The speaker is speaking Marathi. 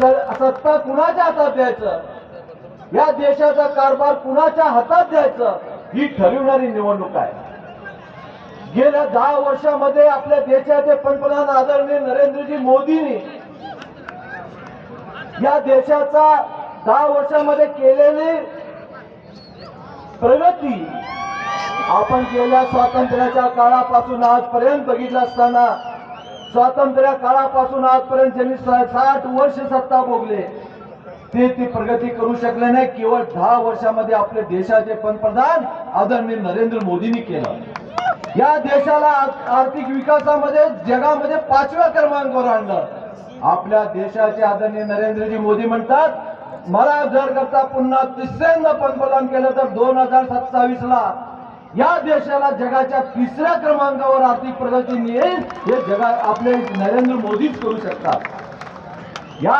सत्ता कुणाच्या हातात द्यायचं? या देशाचा कारभार कुणाच्या हातात द्यायचं? ही ठरविणारी निवडणूक आहे. गेल्या दहा वर्षामध्ये आपल्या देशाचे पंतप्रधान आदरणीय नरेंद्रजी मोदींनी या देशाचा दहा वर्षामध्ये केलेली प्रगती आपण गेल्या स्वातंत्र्याच्या काळापासून आजपर्यंत बघितलं असताना स्वातंत्र्य काळापासून आजपर्यंत ज्यांनी साठ वर्ष सत्ता भोगले ते ती प्रगती करू शकले नाही. केवळ दहा वर्षामध्ये आपले देशाचे पंतप्रधान आदरणीय नरेंद्र मोदींनी केलं. या देशाला आर्थिक विकासामध्ये जगामध्ये पाचव्या क्रमांकावर आणलं. आपल्या देशाचे आदरणीय नरेंद्रजी मोदी म्हणतात मला जर करता पुन्हा तिसऱ्यांदा पंतप्रधान केलं तर दोन हजार सत्तावीस ला या देशाला जगाच्या तिसऱ्या क्रमांकावर आर्थिक प्रगती येईल हे जगा आपले नरेंद्र मोदीच करू शकतात. या